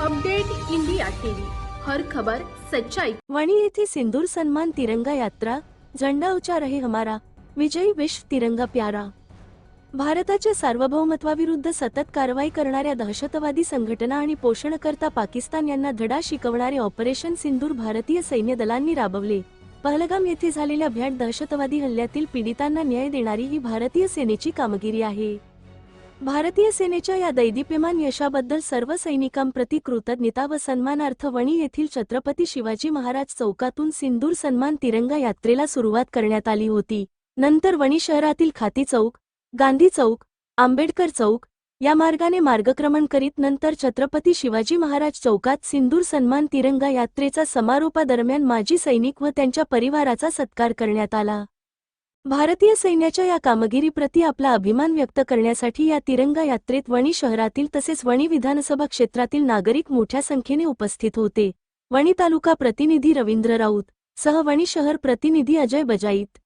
Update India TV. हर खबर सच्चाई. वणी येथे सिंदूर सन्मान तिरंगा यात्रा झंडा उचार आहे हमारा विजयी विश्व तिरंगा प्यारा. भारताच्या सार्वभौमत्वाविरुद्ध सतत कारवाई करणाऱ्या दहशतवादी संघटना आणि पोषणकर्ता पाकिस्तान यांना धडा शिकवणारे ऑपरेशन सिंदूर भारतीय सैन्य दलांनी राबवले. पहलगाम येथे झालेल्या भ्याट दहशतवादी हल्ल्यातील पीडितांना न्याय देणारी ही भारतीय सेनेची कामगिरी आहे. भारतीय सेनेच्या या दैदिप्यमान यशाबद्दल सर्व सैनिकांप्रती कृतज्ञता व सन्मानार्थ वणी येथील छत्रपती शिवाजी महाराज चौकातून सिंदूर सन्मान तिरंगा यात्रेला सुरुवात करण्यात आली होती. नंतर वणी शहरातील खाती चौक गांधी चौक आंबेडकर चौक या मार्गाने मार्गक्रमण करीत नंतर छत्रपती शिवाजी महाराज चौकात सिंदूर सन्मान तिरंगा यात्रेचा समारोपादरम्यान माजी सैनिक व त्यांच्या परिवाराचा सत्कार करण्यात आला. भारतीय सैन्याच्या या कामगिरीप्रती आपला अभिमान व्यक्त करण्यासाठी या तिरंगा यात्रेत वणी शहरातील तसेच वणी विधानसभा क्षेत्रातील नागरिक मोठ्या संख्येने उपस्थित होते. वणी तालुका प्रतिनिधी रवींद्र राऊत सह वणी शहर प्रतिनिधी अजय बजाईत.